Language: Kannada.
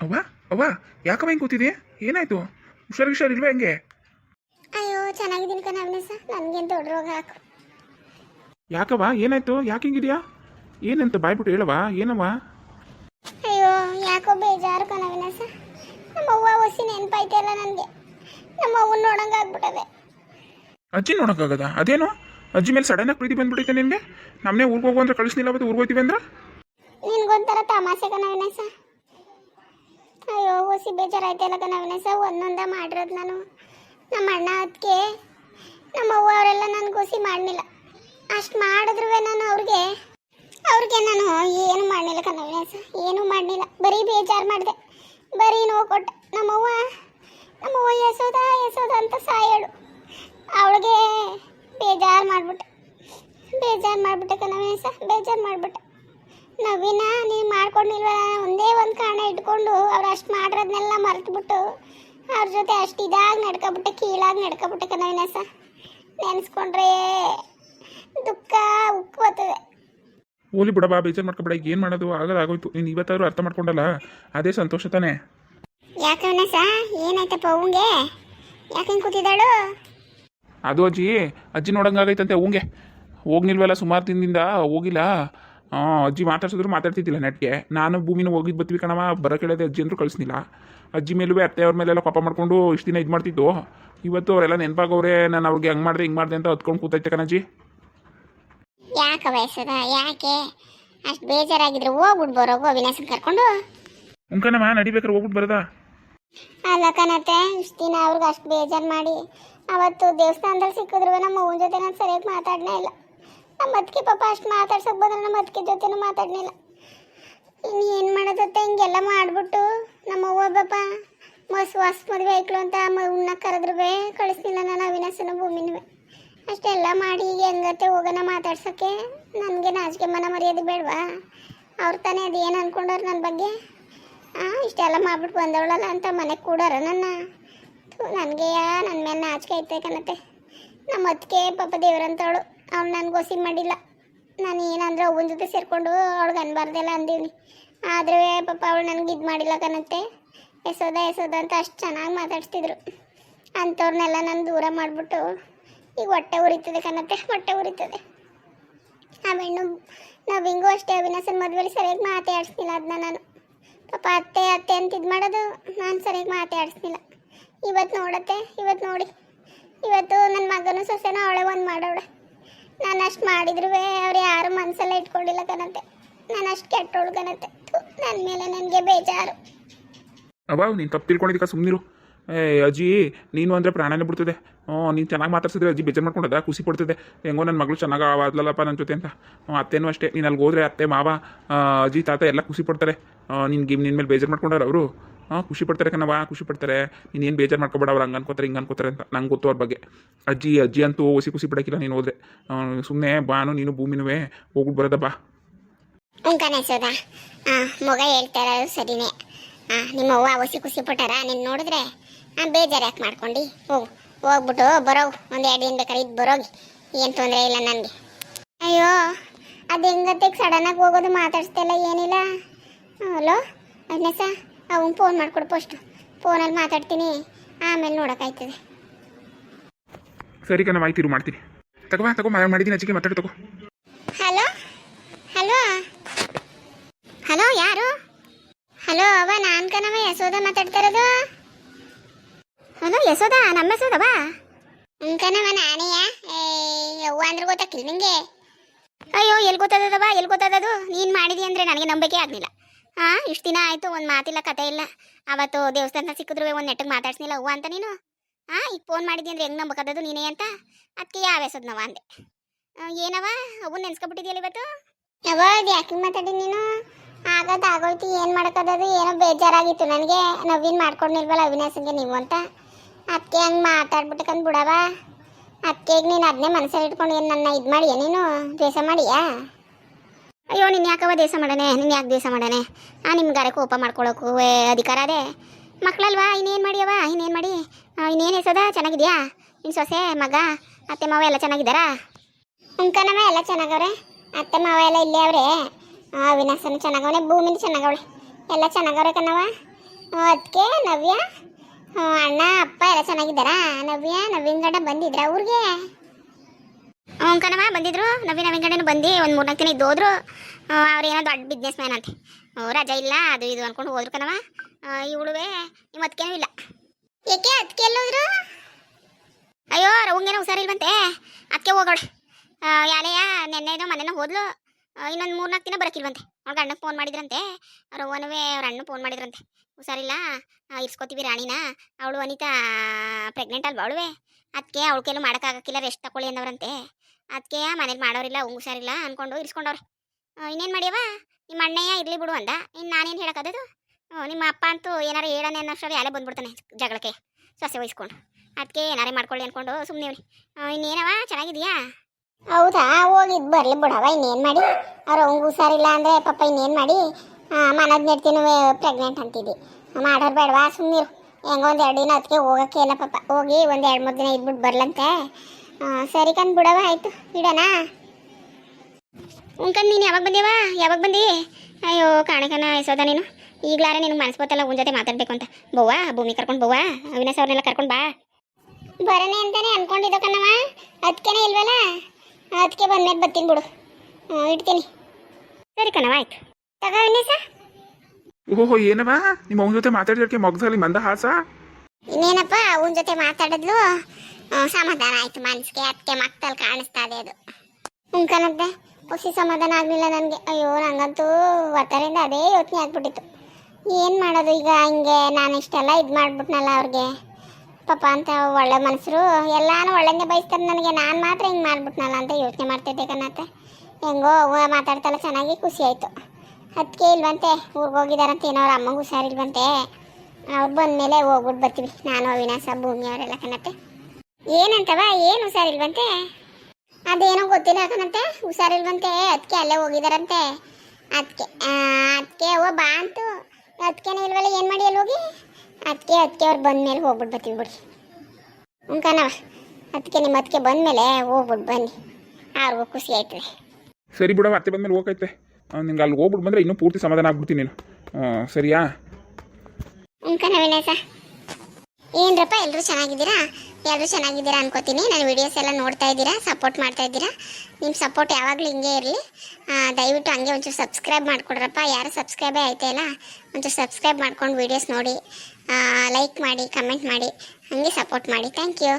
ಅವ್ವ? ಅವ್ವ? ಯಾಕವ ಹಿಂಗೆ ಕೂತಿದೆ ಏನಾಯ್ತು? ಹುಷಾರು ಹುಷಾರ್ ಇಲ್ವಾ ಹೆಂಗೆ? ಅಯ್ಯೋ ಚೆನ್ನಾಗಿದ್ದೀನಿ ಕಣ ಅವಿನಾಶ. ನನಗೇನು ದೊಡ್ಡ ರೋಗ ಹಾಕು. ಯಾಕವ್ವ? ಏನಾಯ್ತು? ಯಾಕೆ ಹಿಂಗಿದ್ಯಾ? ಏನಂತ ಬಾಯ್ಬಿಟ್ಟು ಹೇಳವ ಏನವ್ವ? ಅಯ್ಯೋ ಯಾಕೋ ಬೇಜಾರು ಕಣ ಅವಿನಾಶ. ನಮ್ಮ ಅವ್ವ ಹೊಸಿ ನೆನಪಾಯ್ತಲ್ಲ ನನಗೆ. ನಮ್ಮ ಅವ್ವ ನೋಡಂಗೆ ಆಗ್ಬಿಟ್ಟದೆ ಅಜ್ಜಿ ನೋಡೋಕ್ಕಾಗದ ಅದೇನು? ಅಜ್ಜಿ ಮೇಲೆ ಸಡನ್ನಾಗಿ ಪ್ರೀತಿ ಬಂದ್ಬಿಟ್ಟೈತೆ ನಿಮಗೆ ನಮ್ಮನೆ ಊರಿಗೆ ಹೋಗು ಅಂದ್ರೆ ಕಳಿಸ್ನಿಲ್ಲ ಅವತ್ತು ಊರಿಗೆ ಹೋಗ್ತೀವಿ ಅಂದ್ರೆ? ನಿನ್ಗೊಂಥರ ತಮಾಷೆ ಕಣ ಅವಿನಾಶ. ಹೊಸಿ ಬೇಜಾರಾಯ್ತಲ್ಲ ಅವಿನಾಶ ಒಂದೊಂದ ಮಾಡಿರೋದು ನಾನು. ನಮ್ಮ ಅಣ್ಣ ಅದಕ್ಕೆ ನಮ್ಮ ಅವ್ವ ಅವರೆಲ್ಲ ನಾನು ಹೊಸಿ ಮಾಡಲಿಲ್ಲ. ಅಷ್ಟು ಮಾಡಿದ್ರು ನಾನು ಅವ್ರಿಗೆ. ಅವ್ರಿಗೆ ನಾನು ಏನು ಮಾಡಲಿಲ್ಲ ಕಣ ಅವಿನಾಶ ಏನು ಮಾಡಲಿಲ್ಲ. ಬರೀ ಬೇಜಾರು ಮಾಡಿದೆ. ಬರೀ ನೋವು ಕೊಟ್ಟೆ. ನಮ್ಮವ್ವ ನಮ್ಮವ್ವ ಎಸೋದ ಎಸೋದ ಅಂತ ಸಾಯಳು. ಅವಳಿಗೆ ಬೇಜಾರು ಮಾಡಿಬಿಟ್ಟೆ. ಬೇಜಾರು ಮಾಡಿಬಿಟ್ಟೆ ಕಣ ಅವಿನಾಶ ಬೇಜಾರು ಮಾಡಿಬಿಟ್ಟೆ. ನವೀನ ನೀನು ಮಾಡ್ಕೊಂಡಿಲ್ವ ಒಂದೇ ಒಂದು ಕಾರಣ ಇಟ್ಕೊಂಡು ಅವ್ರು ಅಷ್ಟು ಮಾಡಿರೋದನ್ನೆಲ್ಲ ಮರೆತುಬಿಟ್ಟು ಅವ್ರ ಜೊತೆ ಅಷ್ಟು ಇದಾಗಿ ನಡ್ಕೊಬಿಟ್ಟೆ ಕೀಳಾಗಿ ನಡ್ಕೊಬಿಟ್ಟೆ ಕನವಿನಾಸ ನೆನೆಸ್ಕೊಂಡ್ರೆ ದುಃಖ ಉಕ್ಕು ಓಲಿ ಬಿಡ ಬಿಡಬಾ ಬೇಜಾರು ಮಾಡ್ಕೊಬೇಡ ಈಗ ಏನು ಮಾಡೋದು? ಆಗೋದು ಆಗೋಯ್ತು. ನೀನು ಇವತ್ತಾದರೂ ಅರ್ಥ ಮಾಡ್ಕೊಂಡಲ್ಲ? ಅದೇ ಸಂತೋಷ ತಾನೆ. ಯಾಕೆ ಸ ಏನಾಯ್ತಪ್ಪ ಅವಂಗೆ ಯಾಕೆ ಕೂತಿದ್ದಾಳು? ಅದು ಅಜ್ಜಿ ಅಜ್ಜಿ ನೋಡಂಗಾಗೈತಂತೆ ಅವಂಗೆ ಹೋಗ್ನಿಲ್ವಲ್ಲ ಸುಮಾರು ದಿನದಿಂದ? ಹೋಗಿಲ್ಲ? ಆ, ಅಜ್ಜಿ ಮಾತಾಡ್ಸಿದ್ರು ಮಾತಾಡ್ತಿದ್ದಿಲ್ಲ ನೆಟ್ಗೆ. ನಾನು ಭೂಮಿನ ಹೋಗಿದ್ದು ಬತ್ವಿ ಕಣವ ಬರೋ ಕೇಳಿದೆ ಅಜ್ಜಿ ಅಂದರು ಕಳಿಸ್ನಿಲ್ಲ. ಅಜ್ಜಿ ಮೇಲೂ ಅತ್ತೆ ಅವ್ರ ಮೇಲೆಲ್ಲ ಕೋಪ ಮಾಡಿಕೊಂಡು ಇಷ್ಟು ದಿನ ಇದು ಮಾಡ್ತಿದ್ದು. ಇವತ್ತು ಅವರೆಲ್ಲ ನೆನಪಾಗವ್ರೆ ನಾನು ಅವ್ರಿಗೆ ಹಂಗೆ ಮಾಡಿದೆ ಹಿಂಗೆ ಮಾಡಿದೆ ಅಂತ ಹತ್ಕೊಂಡು ಕೂತೈತೆ ಕಣಜ್ಜಿ. ಯಾಕೆ ವಯಸ್ಸದ ಯಾಕೆ? ಅಷ್ಟು ಬೇಜಾರಾಗಿದ್ರೆ ಹೋಗ್ಬಿಟ್ಟು ಬರೋಗು ಅವಿನಾಶನ್ ಕರ್ಕೊಂಡು. ಉಂಕನಮ್ಮ ನಡಿಬೇಕಾರೆ ಹೋಗ್ಬಿಟ್ಟು ಬರೋದಾ? ಅಲ್ಲ ಕಣತ್ತೆ ಇಷ್ಟು ದಿನ ಅವ್ರಿಗೆ ಅಷ್ಟು ಬೇಜಾರು ಮಾಡಿ ಅವತ್ತು ದೇವಸ್ಥಾನದಲ್ಲಿ ಸಿಕ್ಕಿದ್ರು ನಮ್ಮ ಅವನ ಜೊತೆ ನಾನು ಸರಿಯಾಗಿ ಮಾತಾಡ್ನೇ ಇಲ್ಲ. ನಮ್ಮ ಅದಕ್ಕೆ ಪಾಪ ಅಷ್ಟು ಮಾತಾಡ್ಸಕ್ ಬಂದ್ರೆ ನಮ್ಮ ಅದಕ್ಕೆ ಜೊತೆನೂ ಮಾತಾಡಲಿಲ್ಲ. ಇನ್ನು ಏನು ಮಾಡೋದತ್ತೆ ಹಿಂಗೆಲ್ಲ ಮಾಡಿಬಿಟ್ಟು ನಮ್ಮ ಅವ್ವ ಪಾಪ ಮಸ್ ವಾಸ್ ಮದುವೆ ಐಕ್ಳು ಅಂತ ಉಣ್ಣ ಕರೆದ್ರು ಕಳಿಸ್ಲಿಲ್ಲ ನಾನು ಅವಿನಾಶನ ಭೂಮಿನೂ ಅಷ್ಟೆಲ್ಲ ಮಾಡಿ ಈಗ ಹೆಂಗತ್ತೆ ಹೋಗೋಣ ಮಾತಾಡ್ಸೋಕ್ಕೆ ನನಗೆ ನಾಚಿಕೆ ಮನ ಮರ್ಯಾದೆ ಬೇಡವಾ? ಅವ್ರು ತಾನೇ ಅದು ಏನು ಅನ್ಕೊಂಡವ್ರು ನನ್ನ ಬಗ್ಗೆ? ಹಾಂ ಇಷ್ಟೆಲ್ಲ ಮಾಡ್ಬಿಟ್ಟು ಬಂದವಳಲ್ಲ ಅಂತ ಮನೆಗೆ ಕೂಡಾರ ನನ್ನ? ನನಗೆ ನನ್ನ ಮೇಲೆ ನಾಚಿಕೆ ಐತೆ ಕಣತ್ತೆ. ನಮ್ಮ ಅದಕ್ಕೆ ಪಾಪ ದೇವ್ರಂತವಳು. ಅವ್ಳು ನನಗೋಸಿ ಗೊಸಿ ಮಾಡಿಲ್ಲ. ನಾನು ಏನಂದ್ರೆ ಅವನ ಜೊತೆ ಸೇರಿಕೊಂಡು ಅವಳಿಗೆ ಅನ್ಬಾರ್ದೆಲ್ಲ ಅಂದೀನಿ ಆದರೆ ಪಾಪ ಅವಳು ನನಗೆ ಇದು ಮಾಡಿಲ್ಲ ಕಣತ್ತೆ. ಎಸೋದ ಎಸೋದ ಅಂತ ಅಷ್ಟು ಚೆನ್ನಾಗಿ ಮಾತಾಡ್ತಿದ್ರು ಅಂಥವ್ರನ್ನೆಲ್ಲ ನಾನು ದೂರ ಮಾಡಿಬಿಟ್ಟು ಈಗ ಹೊಟ್ಟೆ ಉರಿತದೆ ಕಣತ್ತೆ, ಹೊಟ್ಟೆ ಉರಿತದೆ. ಆ ನಾವು ಹಿಂಗೂ ಅಷ್ಟೇ ಅವಿನಾಸನ್ ಮದುವೆಲಿ ಸರಿಯಾಗಿ ಮಾತಾಡಿಸ್ಲಿಲ್ಲ ಅದನ್ನ ನಾನು. ಪಾಪ ಅತ್ತೆ ಅತ್ತೆ ಅಂತ ಇದು ಮಾಡೋದು ನಾನು ಸರಿಯಾಗಿ ಮಾತಾಡಿಸ್ಲಿಲ್ಲ ಇವತ್ತು ನೋಡತ್ತೆ ಇವತ್ತು ನೋಡಿ. ಇವತ್ತು ನನ್ನ ಮಗನೂ ಸೊಸೆನೂ ಅವಳೆ ಒಂದು ಮಾಡವಳೆ. ನಾನು ಅಷ್ಟು ಮಾಡಿದ್ರು ಅವ್ರು ಯಾರು ಮನಸ್ಸೆಲ್ಲ ಇಟ್ಕೊಂಡಿಲ್ಲ ಕನತೆ. ನಾನು ಅಷ್ಟು ಕೆಟ್ಟೋಳು ಕನತೆ. ನನ್ನ ಮೇಲೆ ನನಗೆ ಬೇಜಾರು. ಅವ ನೀನು ತಪ್ಪು ತಿಳ್ಕೊಂಡಿದ್ದಕ್ಕ ಸುಮ್ಮನಿರು ಏ, ಅಜ್ಜಿ, ನೀನು ಅಂದರೆ ಪ್ರಾಣನೇ ಬಿಡ್ತದೆ. ಹ್ಞೂ, ನೀನು ಚೆನ್ನಾಗಿ ಮಾತಾಡ್ಸಿದ್ರೆ ಅಜ್ಜಿ ಬೇಜಾರು ಮಾಡ್ಕೊಂಡದ, ಖುಷಿ ಪಡ್ತದೆ. ಹೆಂಗೋ ನನ್ನ ಮಗಳು ಚೆನ್ನಾಗಿ ಆದ್ಲಲ್ಲಪ್ಪ ನನ್ನ ಜೊತೆ ಅಂತ. ಹ್ಞೂ, ಅತ್ತೇನೂ ಅಷ್ಟೇ. ನೀನು ಅಲ್ಲಿಗೆ ಹೋದ್ರೆ ಅತ್ತೆ, ಮಾವ ಅಜ್ಜಿ, ತಾತ ಎಲ್ಲ ಖುಷಿ ಪಡ್ತಾರೆ. ನಿನ್ಗೆ ನಿನ್ನ ಮೇಲೆ ಬೇಜಾರು ಮಾಡ್ಕೊಂಡಾರ ಅವರು. ಹಾಂ, ಖುಷಿ ಪಡ್ತಾರೆ ಕಣವ ಖುಷಿ ಪಡ್ತಾರೆ. ನೀನು ಏನು ಬೇಜಾರು ಮಾಡ್ಕೊಬೇಡ, ಅವ್ರು ಹಂಗೆ ಅನ್ಕೋತಾರೆ, ಹಿಂಗೆ ಅನ್ಕೋತಾರೆ ಅಂತ ನಂಗೆ ಗೊತ್ತು ಅವ್ರ ಬಗ್ಗೆ. ಅಜ್ಜಿ ಅಜ್ಜಿ ಅಂತೂ ಓಸಿ ಖುಷಿ ಪಡೋಕ್ಕಿಲ್ಲ ನೀನು ಹೋದ್ರೆ. ಸುಮ್ಮನೆ ಬಾನು ನೀನು ಭೂಮಿನೂ ಹೋಗ್ಬಿಟ್ಟು ಬರೋದ ಬಾ. ಉಂಕನೆಸೋದ ಹಾಂ ಮಗ ಹೇಳ್ತಾ ಇರೋದು ಸರಿನೇ. ನಿಮ್ಮ ಅವ್ವ ಹೊಸಿ ಖುಷಿ ಪಟ್ಟಾರ? ನೀನು ನೋಡಿದ್ರೆ ಬೇಜಾರು ಯಾಕೆ ಮಾಡ್ಕೊಂಡು? ಹೋಗು ಹೋಗ್ಬಿಟ್ಟು ಬರೋವು. ಒಂದು ಎರಡು ದಿನ ಬೇಕಾದ್ರೆ ಇದು ಬರೋಗಿ. ಏನು ತೊಂದರೆ ಇಲ್ಲ ನನಗೆ. ಅಯ್ಯೋ, ಅದು ಹೆಂಗತ್ತೆ? ಸಡನ್ನಾಗಿ ಹೋಗೋದು ಮಾತಾಡಿಸ್ತಿಲ್ಲ ಏನಿಲ್ಲ. ಹಲೋ ಅದ್ನೇಸ? ಅವನು ಫೋನ್ ಮಾಡಿಕೊಡು ಫಸ್ಟು ಫೋನಲ್ಲಿ ಮಾತಾಡ್ತೀನಿ. ಆಮೇಲೆ ನೋಡೋಕ್ಕಾಯ್ತದೆ ಸರಿ ಕಣ ಮಾಹಿತಿ ಮಾಡ್ತೀನಿ. ತಗೋ ತಗೋ ಮಾಡಿದ್ದೀನಿ ಅಜ್ಜಿಗೆ ಮಾತಾಡಿ ತಗೋ. ಹಲೋ ಹಲೋ ಹಲೋ ಯಾರು? ಹಲೋ ಅವ ನಾನು ಕಣವ ಯಶೋದ ಮಾತಾಡ್ತಾ ಇರೋದು. ಹಲೋ ಯಶೋದ ನಮ್ಮ ಯಶೋದವ ಕಣವ ನಾನೆಯಾ ಯವ್ವ ಅಂದ್ರೆ ಗೊತ್ತಾಕಿಲ್ಲ ನಿಂಗೆ? ಅಯ್ಯೋ ಎಲ್ಲಿ ಗೊತ್ತದವ ಎಲ್ಲಿ ಗೊತ್ತದದು? ನೀನು ಮಾಡಿದಿ ಅಂದರೆ ನನಗೆ ನಂಬಿಕೆ ಆಗಲಿಲ್ಲ. ಹಾಂ ಇಷ್ಟು ದಿನ ಆಯಿತು, ಒಂದು ಮಾತಿಲ್ಲ, ಕತೆ ಇಲ್ಲ. ಅವತ್ತು ದೇವಸ್ಥಾನ ಸಿಕ್ಕಿದ್ರು, ಒಂದು ನೆಟ್ಟಿಗೆ ಮಾತಾಡ್ಸಿಲ್ಲ ಹೂವು ಅಂತ ನೀನು? ಹಾಂ ಈಗ ಫೋನ್ ಮಾಡಿದ್ಯ ಅಂದ್ರೆ ಹೆಂಗೆ ನಂಬಕದದು ನೀನೇ ಅಂತ? ಅದಕ್ಕೆ ಯಾವ ಹೆಸದ್ನವ ಅಂದೆ. ಏನವ ಅವು ನೆನ್ಸ್ಕೊಬಿಟ್ಟಿದ್ಯಲ್ಲ ಇವತ್ತು? ಯಾವ ಯಾಕೆ ಮಾತಾಡಿ ನೀನು? ಆಗದ ಆಗೋಯ್ತು, ಏನು ಮಾಡೋಕ್ಕದದು ಏನೋ ಬೇಜಾರಾಗಿತ್ತು ನನಗೆ. ನವೀನ್ ಮಾಡ್ಕೊಂಡಿಲ್ವಲ್ಲ ಅವಿನಾಶಂಗೆ ನೀವು ಅಂತ. ಅದಕ್ಕೆ ಹಂಗೆ ಮಾತಾಡ್ಬಿಟ್ಟಕಂದು ಬಿಡವ ಅದಕ್ಕೆ ನೀನು ಅದನ್ನೇ ಮನಸ್ಸಲ್ಲಿ ಇಟ್ಕೊಂಡು ಏನು ನನ್ನ ಇದು ಮಾಡಿಯಾ ನೀನು? ದ್ವೇಷ ಮಾಡಿಯಾ? ಅಯ್ಯೋ ನಿನ್ನ ಯಾಕವ ದೇಶ ಮಾಡನೆ ನಿನ್ನ ಯಾಕೆ ದೇಶ ಮಾಡನೆ ಆ ನಿಮ್ಗಾರೆ ಕೋಪ ಮಾಡ್ಕೊಳ್ಳೋಕು ಏ, ಅಧಿಕಾರ ಅದೇ. ಮಕ್ಕಳಲ್ವಾ ಇನ್ನೇನು ಮಾಡಿಯವ ಇನ್ನೇನು ಮಾಡಿ? ಇನ್ನೇನು ಹೆಸದ ಚೆನ್ನಾಗಿದ್ಯಾ? ನಿನ್ನ ಸೊಸೆ ಮಗ ಅತ್ತೆ ಮಾವ ಎಲ್ಲ ಚೆನ್ನಾಗಿದ್ದಾರಾ? ಅಂಕನಮ್ಮ ಎಲ್ಲ ಚೆನ್ನಾಗವ್ರೆ. ಅತ್ತೆ ಮಾವ ಎಲ್ಲ ಇಲ್ಲೇ ಅವ್ರೆ. ವಿನಾಸನು ಚೆನ್ನಾಗವನೆ ಭೂಮಿನೂ ಚೆನ್ನಾಗವಳೆ. ಎಲ್ಲ ಚೆನ್ನಾಗವ್ರೆ ಕಣವ ಅದಕ್ಕೆ ನವ್ಯ. ಅಣ್ಣ ಅಪ್ಪ ಎಲ್ಲ ಚೆನ್ನಾಗಿದ್ದಾರಾ? ನವ್ಯ ನವೀನ್ ಗಂಡ ಬಂದಿದ್ರಾ ಊರಿಗೆ? ಹ್ಞೂ ಕಣಮ್ಮ ಬಂದಿದ್ರು. ನವೀನ ವೆಂಕಟೇನು ಬಂದು ಒಂದು ಮೂರ್ನಾಲ್ಕು ದಿನ ಇದ್ದು ಹೋದ್ರು ಅವ್ರೇನೋ ದೊಡ್ಡ ಬಿಸ್ನೆಸ್ ಮ್ಯಾನ್ ಅಂತೆ. ಓ ರಜಾ ಇಲ್ಲ ಅದು ಇದು ಅನ್ಕೊಂಡು ಹೋದ್ರು ಕಣಮ್ಮ. ಇವಳುವೆ ನಿಮ್ಮ ಅದಕ್ಕೇನೂ ಇಲ್ಲ. ಏಕೆ ಅದಕ್ಕೆ ಎಲ್ಲೋದ್ರು? ಅಯ್ಯೋ ರವಂಗೇನೋ ಹುಷಾರಿಲ್ವಂತೆ. ಅದಕ್ಕೆ ಹೋಗೋಳು. ಯಾಲೆಯ ನೆನ್ನೆನೋ ಮನೆನೋ ಹೋದ್ಲು. ಇನ್ನೊಂದು ಮೂರ್ನಾಲ್ಕು ದಿನ ಬರೋಕ್ಕಿಲ್ವಂತೆ ಅವ್ಳ ಅಣ್ಣಗೆ ಫೋನ್ ಮಾಡಿದ್ರಂತೆ. ರವ್ವನುವೆ ಅವ್ರ ಅಣ್ಣ ಫೋನ್ ಮಾಡಿದ್ರಂತೆ. ಹುಷಾರಿಲ್ಲ? ಇರ್ಸ್ಕೊತೀವಿ ರಾಣಿನ. ಅವಳು ಅನಿತಾ ಪ್ರೆಗ್ನೆಂಟ್ ಅಲ್ವಾ ಅವಳುವೆ? ಅದಕ್ಕೆ ಅವಳ ಕೈಲೂ ಮಾಡೋಕ್ಕಾಗಕ್ಕಿಲ್ಲ ರೆಸ್ಟ್ ತಗೊಳ್ಳಿ ಅಂದವ್ರಂತೆ. ಅದಕ್ಕೆ ಮನೇಲಿ ಮಾಡೋರಿಲ್ಲ ಅವ್ಂಗ್ ಹುಷಾರಿಲ್ಲ ಅನ್ಕೊಂಡು ಇರಿಸ್ಕೊಂಡವ್ರೆ. ಇನ್ನೇನು ಮಾಡ್ಯವ ನಿಮ್ಮ ಅಣ್ಣಯ್ಯ ಇರಲಿ ಬಿಡು ಅಂದ. ಇನ್ನು ನಾನೇನು ಹೇಳೋಕ್ಕದು ನಿಮ್ಮ ಅಪ್ಪ ಅಂತೂ ಏನಾರು ಹೇಳೋಣ ಅನ್ನೋಷ್ಟರಲ್ಲಿ ಅಲ್ಲೇ ಬಂದ್ಬಿಡ್ತಾನೆ ಜಗಳಕ್ಕೆ. ಸೊಸೆ ವಹಿಸ್ಕೊಂಡು. ಅದಕ್ಕೆ ಏನಾರೇ ಮಾಡ್ಕೊಳ್ಳಿ ಅಂದ್ಕೊಂಡು ಸುಮ್ಮನೆ ಇನ್ನೇನವ ಚೆನ್ನಾಗಿದೆಯಾ ಹೌದಾ? ಹೋಗಿದ್ ಬರ್ಲಿ ಬಿಡವ ಇನ್ನೇನು ಮಾಡಿ? ಅವ್ರ ಅವ್ಂಗ್ ಹುಷಾರಿಲ್ಲ ಅಂದ್ರೆ ಪಾಪ ಇನ್ನೇನು ಮಾಡಿ? ಮನದ ನೆಡ್ತೀನಿ ಪ್ರೆಗ್ನೆಂಟ್ ಅಂತಿದ್ದಿ. ಮಾಡೋರು ಬೇಡವಾ ಸುಮ್ಮನಿರು ಹೆಂಗ ಒಂದು ಎರಡು ದಿನ ಅದಕ್ಕೆ ಹೋಗಕ್ಕೆ ಇಲ್ಲ ಪಾಪ. ಹೋಗಿ ಒಂದು ಎರಡು ಮೂರು ದಿನ ಇದ್ಬಿಟ್ಟು ಬರ್ಲಂತೆ. ಸರಿ ಕಂದ್ ಬಿಡವ ಆಯ್ತು. ಇಡೋಣ? ಉಂಕಂದ್ ನೀನು ಯಾವಾಗ ಬಂದೇವ ಯಾವಾಗ ಬಂದಿ? ಅಯ್ಯೋ ಕಾಣಕನ ಯಶೋದ ನೀನು. ಈಗ್ಲಾರೆ ನಿನಗೆ ಮನಸ್ಸು ಗೊತ್ತಲ್ಲ ಉನ್ ಜೊತೆ ಮಾತಾಡ್ಬೇಕು ಅಂತ. ಬವ್ವ, ಭೂಮಿ ಕರ್ಕೊಂಡು ಬವ್ವ? ಅವಿನಾಶ್ ಅವ್ರನ್ನೆಲ್ಲ ಕರ್ಕೊಂಡು ಬಾ. ಬರನೆ ಅಂತಾನೆ ಅನ್ಕೊಂಡಿದ್ದ ಕಣವ ಅದಕ್ಕೇನೆ ಇಲ್ವಲ್ಲ? ಅದಕ್ಕೆ ಬಂದ್ಮೇಲೆ ಬರ್ತೀನಿ ಬಿಡು. ಇಡ್ತೀನಿ. ಸರಿ ಕಣವ ಆಯ್ತು. ತಗೋ ವಿನೇಶ ಓಹೋ ಏನವ ನಿಮ್ಮ ಅವನ ಜೊತೆ ಮಾತಾಡಿದಕ್ಕೆ ಮಗದಲ್ಲಿ ಮಂದ ಹಾಸ ಇನ್ನೇನಪ್ಪ ಅವನ ಜೊತೆ ಮಾತಾಡಿದ್ಲು ಸಮಾಧಾನ ಆಯ್ತು ಮನ್ಸಿಗೆ. ಅದಕ್ಕೆ ಮಕ್ಕಳು ಕಾಣಿಸ್ತಾ ಇದೆ ಅದು. ಉಂಕನದ್ದೆ ಖುಷಿ ಸಮಾಧಾನ ಆಗಲಿಲ್ಲ ನನಗೆ. ಅಯ್ಯೋ ನಂಗಂತೂ ಒತ್ತರಿಂದ ಅದೇ ಯೋಚನೆ ಆಗ್ಬಿಟ್ಟಿತ್ತು. ಏನು ಮಾಡೋದು ಈಗ ಹಿಂಗೆ ನಾನು ಇಷ್ಟೆಲ್ಲ ಇದು ಮಾಡ್ಬಿಟ್ನಲ್ಲ ಅವ್ರಿಗೆ. ಪಾಪ ಅಂತ ಒಳ್ಳೆ ಮನಸ್ಸರು ಎಲ್ಲಾನು ಒಳ್ಳೆಂಗೆ ಬಯಸ್ತಾರೆ ನನಗೆ. ನಾನು ಮಾತ್ರ ಹಿಂಗೆ ಮಾಡ್ಬಿಟ್ನಲ್ಲ ಅಂತ ಯೋಚನೆ ಮಾಡ್ತಿದ್ದೆ ಕಣತ್ತೆ ಹೆಂಗೋ ಮಾತಾಡ್ತಲ್ಲ ಚೆನ್ನಾಗಿ ಖುಷಿ ಆಯಿತು. ಅದಕ್ಕೆ ಇಲ್ವಂತೆ, ಊರಿಗೆ ಹೋಗಿದಾರಂತೆ ಏನೋ ಅವ್ರ ಅಮ್ಮಂಗೆ ಹುಷಾರಿಲ್ವಂತೆ. ಅವ್ರು ಬಂದಮೇಲೆ ಹೋಗ್ಬಿಟ್ಟು ಬರ್ತೀವಿ. ನಾನು, ಅವಿನಾಶ, ಭೂಮಿ ಅವರೆಲ್ಲ ಕಣತ್ತೆ ಏನಂತವ? ಏನು ಹುಷಾರಿಲ್ವಂತೆ? ಅದೇನೋ ಗೊತ್ತಿಲ್ಲ ಕಣತ್ತೆ ಹುಷಾರಿಲ್ವಂತೆ. ಅದಕ್ಕೆ ಅಲ್ಲೇ ಹೋಗಿದಾರಂತೆ. ಅದಕ್ಕೆ ಅದಕ್ಕೆ ಓ ಬಾ ಅಂತು. ಅದಕ್ಕೆ ಇಲ್ವಲ್ಲ, ಏನು ಮಾಡಿ ಅಲ್ಲಿ ಹೋಗಿ? ಅದಕ್ಕೆ ಅದಕ್ಕೆ ಅವ್ರು ಬಂದಮೇಲೆ ಹೋಗ್ಬಿಟ್ಟು ಬರ್ತೀವಿ ಬಿಡಿ. ಕಣವ ಅದಕ್ಕೆ ನಿಮ್ಮ ಅದಕ್ಕೆ ಬಂದಮೇಲೆ ಹೋಗ್ಬಿಟ್ಟು ಬನ್ನಿ. ಅವ್ರಿಗೂ ಖುಷಿ ಆಯ್ತದೆ. ಸರಿ ಬಿಡವ ಅತ್ತೆ ಬಂದ್ಮೇಲೆ ಹೋಗೈತೆ. ನಿಂಗೆ ಅಲ್ಲಿ ಹೋಗ್ಬಿಟ್ಟು ಬಂದರೆ ಇನ್ನೂ ಪೂರ್ತಿ ಸಮಾಧಾನ ಆಗ್ಬಿಡ್ತೀನಿ ನೀನು. ಸರಿಯಾ? ಉಂಕನ ವಿನಾಶ ಏನ್ರಪ್ಪ ಎಲ್ಲರೂ ಚೆನ್ನಾಗಿದ್ದೀರಾ? ಎಲ್ಲರೂ ಚೆನ್ನಾಗಿದ್ದೀರಾ ಅನ್ಕೋತೀನಿ. ನನ್ನ ವಿಡಿಯೋಸ್ ಎಲ್ಲ ನೋಡ್ತಾ ಇದ್ದೀರಾ ಸಪೋರ್ಟ್ ಮಾಡ್ತಾ ಇದ್ದೀರಾ? ನಿಮ್ಮ ಸಪೋರ್ಟ್ ಯಾವಾಗಲೂ ಹಿಂಗೆ ಇರಲಿ. ದಯವಿಟ್ಟು ಹಂಗೆ ಒಂಚೂರು ಸಬ್ಸ್ಕ್ರೈಬ್ ಮಾಡಿಕೊಡ್ರಪ್ಪ. ಯಾರು ಸಬ್ಸ್ಕ್ರೈಬೇ ಆಯ್ತಾ ಇಲ್ಲ, ಒಂಚೂರು ಸಬ್ಸ್ಕ್ರೈಬ್ ಮಾಡ್ಕೊಂಡು ವಿಡಿಯೋಸ್ ನೋಡಿ. ಲೈಕ್ ಮಾಡಿ ಕಮೆಂಟ್ ಮಾಡಿ, ಹಾಗೆ ಸಪೋರ್ಟ್ ಮಾಡಿ. Thank you